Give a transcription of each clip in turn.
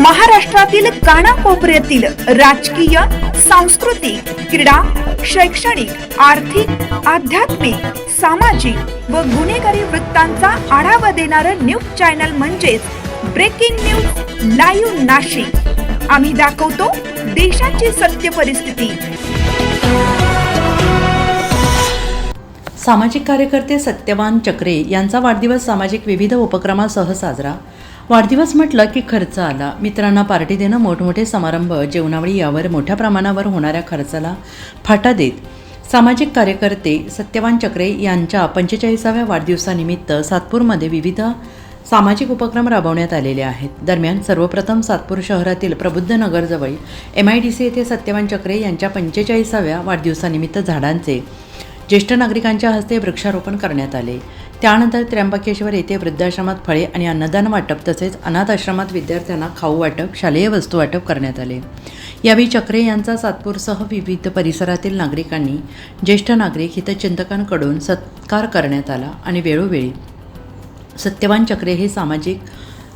महाराष्ट्रातील कानाकोपऱ्यातील राजकीय सांस्कृतिक क्रीडा शैक्षणिक आर्थिक आध्यात्मिक सामाजिक व गुन्हेगारी वृत्तांचा आढावा देणारं न्यूज चॅनल म्हणजेच ब्रेकिंग न्यूज लाईव्ह नाशिक. आम्ही दाखवतो देशाची सत्य परिस्थिती. सामाजिक कार्यकर्ते सत्यवान चक्रे यांचा वाढदिवस सामाजिक विविध उपक्रमासह साजरा. वाढदिवस म्हटलं की खर्च आला. मित्रांना पार्टी देणं मोठमोठे समारंभ जेवणावळी यावर मोठ्या प्रमाणावर होणाऱ्या खर्चाला फाटा देत सामाजिक कार्यकर्ते सत्यवान चक्रे यांच्या पंचेचाळीसाव्या वाढदिवसानिमित्त सातपूरमध्ये विविध सामाजिक उपक्रम राबवण्यात आलेले आहेत. दरम्यान सर्वप्रथम सातपूर शहरातील प्रबुद्ध नगरजवळ एम आय डी सी येथे सत्यवान चक्रे यांच्या पंचेचाळीसाव्या वाढदिवसानिमित्त झाडांचे ज्येष्ठ नागरिकांच्या हस्ते वृक्षारोपण करण्यात आले. त्यानंतर त्र्यंबकेश्वर येथे वृद्धाश्रमात फळे आणि अन्नदान वाटप तसेच अनाथ आश्रमात विद्यार्थ्यांना खाऊ वाटप शालेय वस्तू वाटप करण्यात आले. यावेळी चक्रे यांचा सातपूरसह विविध परिसरातील नागरिकांनी ज्येष्ठ नागरिक हितचिंतकांकडून सत्कार करण्यात आला आणि वेळोवेळी सत्यवान चक्रे हे सामाजिक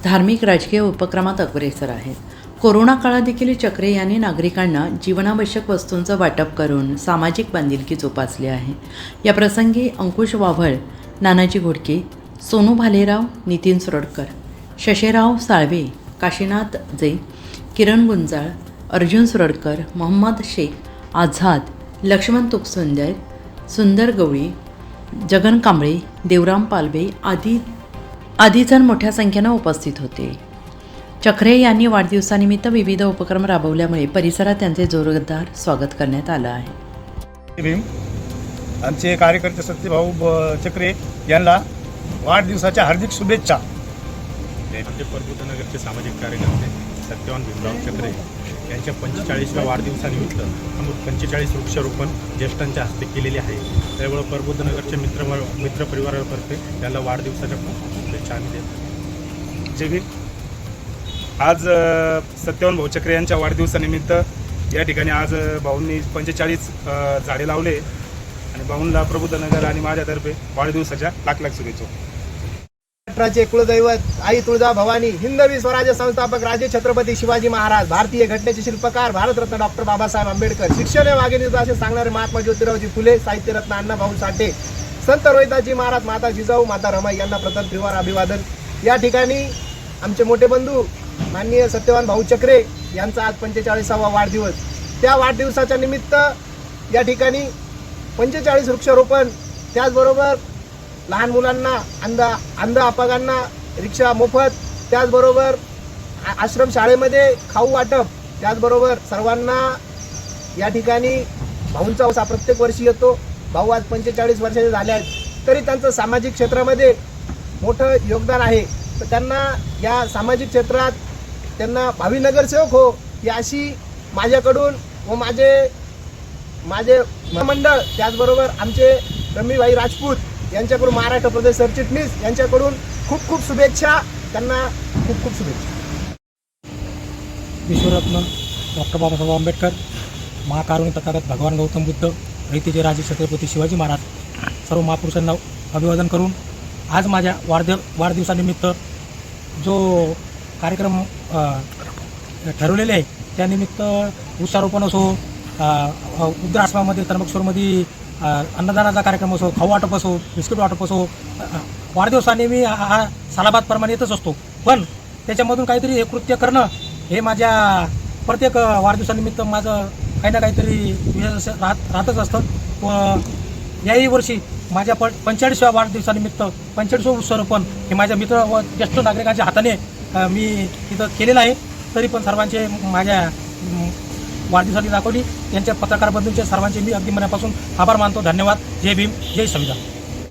धार्मिक राजकीय उपक्रमात अग्रेसर आहेत. कोरोना काळात देखील चक्रे यांनी नागरिकांना जीवनावश्यक वस्तूंचं वाटप करून सामाजिक बांधिलकी जोपासली आहे. या प्रसंगी अंकुश वाव्हळ नानाजी घोडके सोनू भालेराव नितीन सुरडकर शशेराव साळवे काशीनाथ जे किरण गुंजाळ अर्जुन सुरडकर मोहम्मद शेख आझाद लक्ष्मण तुपसुंदर सुंदर गवळी जगन कांबळे देवराम पालवे आदी आदी जण मोठ्या संख्येनं उपस्थित होते. चक्रे यांनी वाढदिवसानिमित्त विविध उपक्रम राबवल्यामुळे परिसरात त्यांचे जोरदार स्वागत करण्यात आलं आहे. भीम आमचे कार्यकर्ते सत्यभाऊ ब- चक्रे यांना वाढदिवसाच्या हार्दिक शुभेच्छा. आमचे परबुद्धनगरचे सामाजिक कार्यकर्ते सत्यवान भीमराव चक्रे यांच्या पंचेचाळीसव्या वाढदिवसानिमित्त आम्ही पंचेचाळीस वृक्षारोपण ज्येष्ठांच्या हस्ते केलेले आहे. त्यामुळे परबुद्धनगरचे मित्र मित्रपरिवारातर्फे त्यांना वाढदिवसाच्या खूप शुभेच्छा आम्ही देतो. जय भीम. आज सत्यवन सत्यवान भाऊ चक्रे यांच्या वाढदिवसानिमित्त या ठिकाणी आज भाऊंनी पंचेचाळीस झाडे लावले आणि भाऊंना प्रबुद्धनगर आणि माझ्यातर्फे वाढदिवसाच्या लाख लाख शुभेच्छा. राष्ट्राचे कुलदैवत आई तुळजा भवानी हिंदवी स्वराज्य संस्थापक राजे छत्रपती शिवाजी महाराज भारतीय घटनेचे शिल्पकार भारतरत्न डॉक्टर बाबासाहेब आंबेडकर शिक्षण हे वाघिणीचं असे सांगणारे महात्मा ज्योतिरावजी फुले साहित्यरत्न अण्णाभाऊ साठे संत रोहिताजी महाराज माता जिजाऊ माता रमाई यांना प्रथम त्रिवार अभिवादन. या ठिकाणी आमचे मोठे बंधू माननीय सत्यवान भाऊ चक्रे यांचा आज पंचेचाळीसावा वाढदिवस. त्या वाढदिवसाच्या निमित्त या ठिकाणी पंचेचाळीस वृक्षारोपण त्याचबरोबर लहान मुलांना अंध अंध अपगांना रिक्षा मोफत त्याचबरोबर आ- आश्रम शाळेमध्ये खाऊ वाटप त्याचबरोबर सर्वांना या ठिकाणी भाऊंचा उत्साह प्रत्येक वर्षी येतो. भाऊ आज पंचेचाळीस वर्षाचे झाले आहेत. तरी त्यांचं सामाजिक क्षेत्रामध्ये मोठं योगदान आहे. तर त्यांना या सामाजिक क्षेत्रात त्यांना भावी नगरसेवक हो ही अशी माझ्याकडून व माझे माझे मंडळ त्याचबरोबर आमचे रमीभाई राजपूत यांच्याकडून महाराष्ट्र प्रदेश सरचिटणीस यांच्याकडून खूप खूप शुभेच्छा त्यांना खूप खूप शुभेच्छा. विश्वरत्न डॉक्टर बाबासाहेब आंबेडकर महाकारुण तथागत भगवान गौतम बुद्ध रीतीचे राजे छत्रपती शिवाजी महाराज सर्व महापुरुषांना अभिवादन करून आज माझ्या वाढदिव वाढदिवसानिमित्त जो कार्यक्रम ठरवलेले आहे. त्यानिमित्त वृक्षारोपण असो अ, आश्रमामध्ये त्र्यंबकेश्वरमध्ये अन्नदानाचा कार्यक्रम असो खाऊ वाटप असो बिस्किट वाटप असो वाढदिवसाने मी हा- सालाबादप्रमाणे येतच असतो. पण त्याच्यामधून काहीतरी हे कृत्य करणं हे माझ्या प्रत्येक वाढदिवसानिमित्त माझं काही ना काहीतरी विशेष राहत राहतच असतं. व याही वर्षी माझ्या प पंचेचाळीसव्या वाढदिवसानिमित्त पंचेचाळीसवं वृक्षारोपण हे माझ्या मित्र व ज्येष्ठ नागरिकांच्या हाताने मी तिथं केलेलं आहे. तरी पण सर्वांचे माझ्या वाढदिवसाठी दाखवली. त्यांच्या पत्रकार सर्वांचे मी अगदी मनापासून आभार मानतो. धन्यवाद. जय भीम. जय संविधान.